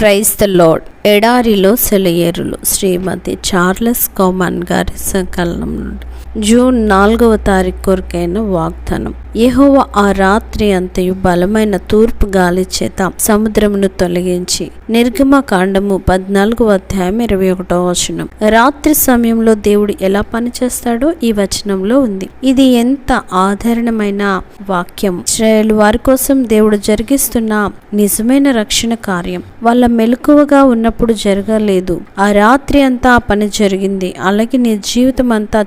Praise the lord ఎడారిలో సెలయేరులు శ్రీమతి Charles common గారి సంకలనం నుండి జూన్ నాలుగవ తారీఖు కొరకైన వాగ్దానం. యెహోవ ఆ రాత్రి అంతయు బలమైన తూర్పు గాలి చేత సముద్రమును తొలగించి నిర్గమ కాండము పద్నాలుగవ అధ్యాయం ఇరవై ఒకటో వచనం. రాత్రి సమయంలో దేవుడు ఎలా పనిచేస్తాడో ఈ వచనంలో ఉంది. ఇది ఎంత ఆధారణమైన వాక్యం. ఇస్రాయేల్ వారి కోసం దేవుడు జరిగిస్తున్న నిజమైన రక్షణ కార్యం. వాళ్ళ మెలకువగా ఉన్నప్పుడు జరగలేదు. ఆ రాత్రి అంతా ఆ పని జరిగింది. అలాగే నీ జీవితం అంతా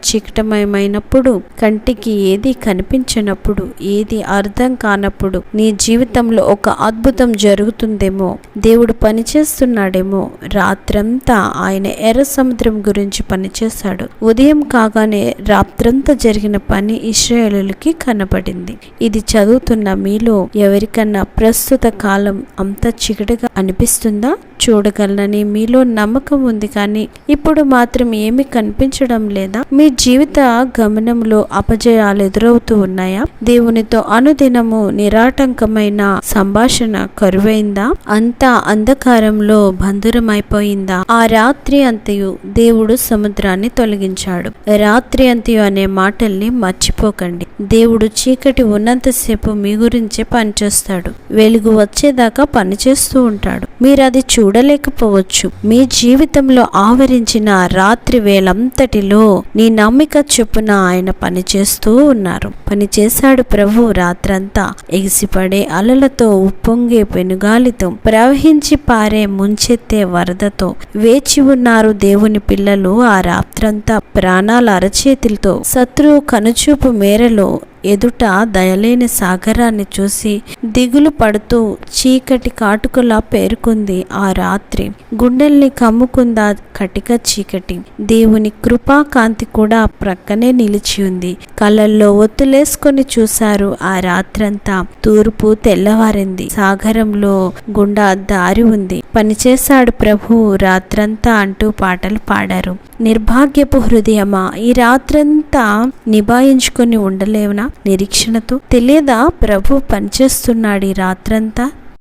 చీకటమయమైనప్పుడు కంటికి ఏది కనిపించినప్పుడు ఏది అర్థం కానప్పుడు నీ జీవితంలో ఒక అద్భుతం జరుగుతుందేమో దేవుడు పనిచేస్తున్నాడేమో రాత్రంతా ఆయన ఎర్ర సముద్రం గురించి పనిచేశాడు. ఉదయం కాగానే రాత్రంతా జరిగిన పని ఇస్రాయేలులకి కనబడింది. ఇది చదువుతున్న మీలో ఎవరికన్నా ప్రస్తుత కాలం అంత చీకటిగా అనిపిస్తుందా? చూడగలనని మీలో నమ్మకం ఉంది కానీ ఇప్పుడు మాత్రం ఏమీ కనిపించడం లేదా? మీ జీవిత గమనంలో అపజయాలు ఎదురవుతూ ఉన్నాయా? దేవునితో అనుదినము నిరాటంకమైన సంభాషణ కరువైందా? అంతా అంధకారంలో బంధురమైపోయిందా? ఆ రాత్రి అంతయు దేవుడు సముద్రాన్ని తొలగించాడు. రాత్రి అంతయు అనే మాటల్ని మర్చిపోకండి. దేవుడు చీకటి ఉన్నంతసేపు మీ గురించే పనిచేస్తాడు. వెలుగు వచ్చేదాకా పనిచేస్తూ ఉంటాడు. మీరు అది చూడలేకపోవచ్చు. మీ జీవితంలో ఆవరించిన రాత్రి వేలంతటిలో నీ నమ్మిక చొప్పున ఆయన పనిచేస్తూ ఉన్నారు. పనిచేశాడు ప్రభు రాత్రంతా. ఎగిసిపడే అలలతో ఉప్పొంగే పెనుగాలితో ప్రవహించి పారే ముంచెత్తే వరదతో వేచి ఉన్నారు దేవుని పిల్లలు ఆ రాత్రంతా. ప్రాణాల అరచేతులతో శత్రువు కనుచూపు మేరలో ఎదుట దయలేని సాగరాన్ని చూసి దిగులు పడుతూ చీకటి కాటుకలా పేరుకుంది ఆ రాత్రి. గుండెల్ని కమ్ముకుందా కటిక చీకటి. దేవుని కృపాకాంతి కూడా ప్రక్కనే నిలిచి ఉంది. కళ్ళల్లో ఒత్తులేసుకొని చూశారు ఆ రాత్రంతా. తూర్పు తెల్లవారింది. సాగరంలో గుండా దారి ఉంది. పనిచేశాడు ప్రభు. రాత్రంతా అంటూ పాటలు పాడారు. నిర్భాగ్యపు హృదయమా? ఈ రాత్రంతా నిభాయించుకొని ఉండలేవునా నిరీక్షణతో? తెలియదా ప్రభు పనిచేస్తున్నాడు ఈ రాత్రంతా?